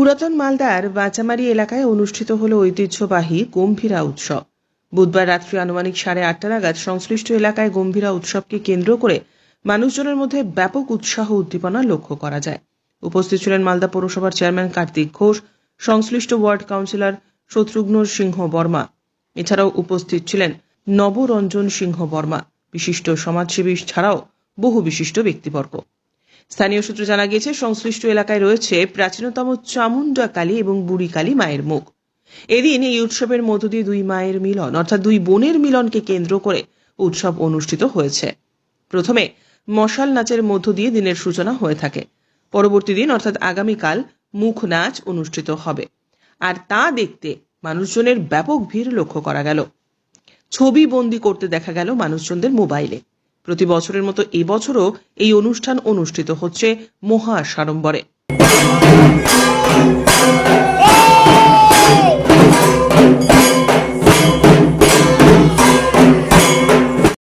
পুরাতন মালদার বাঁচামারি এলাকায় অনুষ্ঠিত হল ঐতিহ্যবাহী গম্ভীরা উৎসব। বুধবার রাত্রি আনুমানিক সাড়ে আটটা নাগাদ সংশ্লিষ্ট এলাকায় গম্ভীরা উৎসবকে কেন্দ্র করে মানুষজনের মধ্যে ব্যাপক উৎসাহ উদ্দীপনা লক্ষ্য করা যায়। উপস্থিত ছিলেন মালদা পৌরসভার চেয়ারম্যান কার্তিক ঘোষ, সংশ্লিষ্ট ওয়ার্ড কাউন্সিলর শত্রুঘ্ন সিংহ বর্মা। এছাড়াও উপস্থিত ছিলেন নবরঞ্জন সিংহ বর্মা, বিশিষ্ট সমাজসেবী ছাড়াও বহু বিশিষ্ট ব্যক্তিবর্গ। স্থানীয় সূত্রে জানা গিয়েছে, সংশ্লিষ্ট এলাকায় রয়েছে প্রাচীনতম চামুন্ডা কালী এবং বুড়ি কালী মায়ের মুখ। এদিন এই উৎসবের মধ্য দিয়ে দুই মায়ের মিলন, অর্থাৎ দুই বোনের মিলনকে কেন্দ্র করে উৎসব অনুষ্ঠিত হয়েছে। প্রথমে মশাল নাচের মধ্য দিয়ে দিনের সূচনা হয়ে থাকে। পরবর্তী দিন, অর্থাৎ আগামীকাল, মুখ নাচ অনুষ্ঠিত হবে। আর তা দেখতে মানুষজনের ব্যাপক ভিড় লক্ষ্য করা গেল। ছবি বন্দি করতে দেখা গেল মানুষজনদের মোবাইলে। প্রতি বছরের মতো এবছরও এই অনুষ্ঠান অনুষ্ঠিত হচ্ছে মহা সাড়ম্বরে